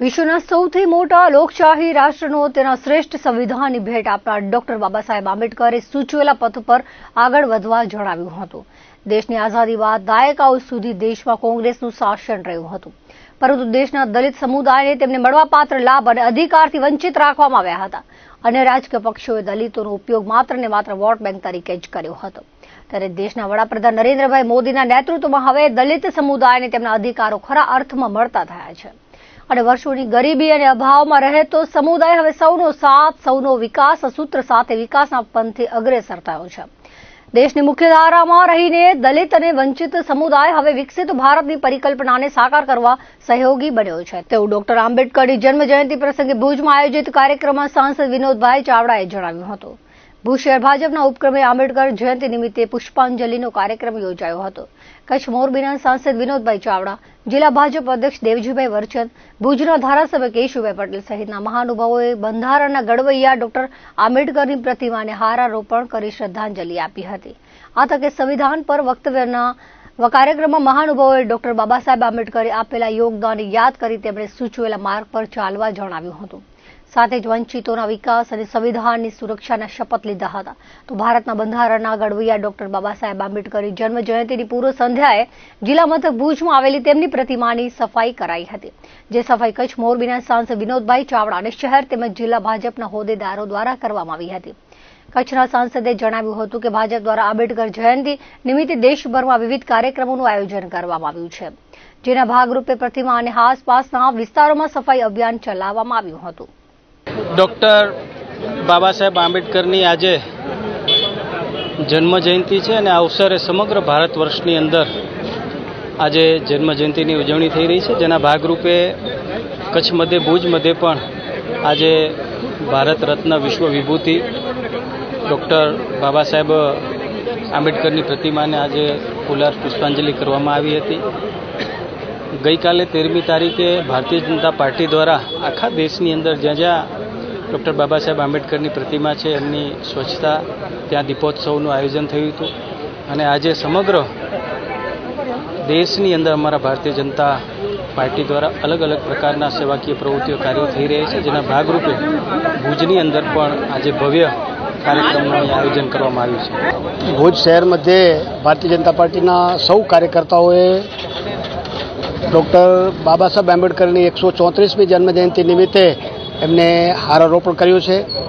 વિશ્વના સૌથી મોટા લોકશાહી રાષ્ટ્રનો તેના શ્રેષ્ઠ સંવિધાનની ભેટ આપનાર ડોક્ટર બાબા સાહેબ આંબેડકરે સૂચવેલા પથ પર આગળ વધવા જણાવ્યું હતું. દેશની આઝાદી બાદ દાયકાઓ સુધી દેશમાં કોંગ્રેસનું શાસન રહ્યું હતું. પરંતુ દેશના દલિત સમુદાયને તેમને મળવાપાત્ર લાભ અને અધિકારથી વંચિત રાખવામાં આવ્યા હતા અને રાજકીય પક્ષોએ દલિતોનો ઉપયોગ માત્ર ને માત્ર વોટ બેંક તરીકે જ કર્યો હતો. ત્યારે દેશના વડાપ્રધાન નરેન્દ્રભાઈ મોદીના નેતૃત્વમાં હવે દલિત સમુદાયને તેમના અધિકારો ખરા અર્થમાં મળતા થયા છે. અને વર્ષોની ગરીબી અને અભાવમાં રહેતો સમુદાય હવે સૌનો સાથ, સૌનો વિકાસ સૂત્ર સાથે વિકાસના પંથે અગ્રેસર થયો છે. દેશની મુખ્યધારામાં રહીને દલિત અને વંચિત સમુદાય હવે વિકસિત ભારતની પરિકલ્પનાને સાકાર કરવા સહયોગી બન્યો છે. તેવું ડોક્ટર આંબેડકરની જન્મજયંતિ પ્રસંગે ભુજમાં આયોજિત કાર્યક્રમમાં સાંસદ વિનોદભાઈ ચાવડાએ જણાવ્યું હતું. ભુજ ભાજપના ઉપક્રમે આંબેડકર જયંતિ નિમિત્તે પુષ્પાંજલિનો કાર્યક્રમ યોજાયો હતો. કચ્છ મોરબીના સાંસદ વિનોદભાઈ ચાવડા, જિલ્લા ભાજપ અધ્યક્ષ દેવજીભાઈ વરચંદ ભુજના ધારાસભ્ય કેશુભાઈ પટેલ સહિતના મહાનુભાવોએ બંધારણના ઘડવૈયા ડોક્ટર આંબેડકરની પ્રતિમાને હારારોપણ કરી શ્રદ્ધાંજલિ આપી હતી. આ તકે સંવિધાન પર વક્તવ્યના કાર્યક્રમમાં મહાનુભાવોએ ડોક્ટર બાબા સાહેબ આંબેડકરે આપેલા યોગદાનને યાદ કરી તેમણે સૂચવેલા માર્ગ પર ચાલવા જણાવ્યું હતું. સાથે જ વંચિતોના વિકાસ અને સંવિધાનની સુરક્ષાના શપથ લીધા હતા. તો ભારતના બંધારણના ઘડવૈયા ડોક્ટર બાબા સાહેબ આંબેડકરની જન્મ જયંતિની પૂર્વ સંધ્યાએ જિલ્લા મથક ભુજમાં આવેલી તેમની પ્રતિમાની સફાઈ કરાઈ હતી. જે સફાઈ કચ્છ મોરબીના સાંસદ વિનોદભાઈ ચાવડા અને શહેર તેમજ જિલ્લા ભાજપના હોદ્દેદારો દ્વારા કરવામાં આવી હતી. કચ્છના સાંસદે જણાવ્યું હતું કે ભાજપ દ્વારા આંબેડકર જયંતિ નિમિત્તે દેશભરમાં વિવિધ કાર્યક્રમોનું આયોજન કરવામાં આવ્યું છે. જેના ભાગરૂપે પ્રતિમા અને આસપાસના વિસ્તારોમાં સફાઈ અભિયાન ચલાવવામાં આવ્યું હતું. ડૉક્ટર બાબા સાહેબ આંબેડકરની આજે જન્મ જયંતિ છે અને અવસરે સમગ્ર ભારત વર્ષની અંદર આજે જન્મ જયંતિની ઉજવણી થઈ રહી છે. જેના ભાગરૂપે કચ્છ મધ્ય ભુજ મધ્યે પણ આજે ભારત રત્ન વિશ્વ વિભૂતિ ડૉક્ટર બાબા સાહેબ આંબેડકરની પ્રતિમાને આજે ફુલાર પુષ્પાંજલિ કરવામાં આવી હતી. ગઈકાલે તેરમી તારીખે ભારતીય જનતા પાર્ટી દ્વારા આખા દેશની અંદર જ્યાં જ્યાં ડૉક્ટર બાબા આંબેડકરની પ્રતિમા છે, એમની સ્વચ્છતા, ત્યાં દીપોત્સવનું આયોજન થયું હતું. અને આજે સમગ્ર દેશની અંદર અમારા ભારતીય જનતા પાર્ટી દ્વારા અલગ અલગ પ્રકારના સેવાકીય પ્રવૃત્તિઓ કાર્યો થઈ રહ્યા છે, જેના ભાગરૂપે ભુજની અંદર પણ આજે ભવ્ય કાર્યક્રમનું આયોજન કરવામાં આવ્યું છે. ભુજ શહેર મધ્યે ભારતીય જનતા પાર્ટીના સૌ કાર્યકર્તાઓએ ડૉક્ટર બાબા સાહેબ આંબેડકરની એકસો ચોત્રીસમી જન્મજયંતિ નિમિત્તે એમને હારારોપણ કર્યું છે.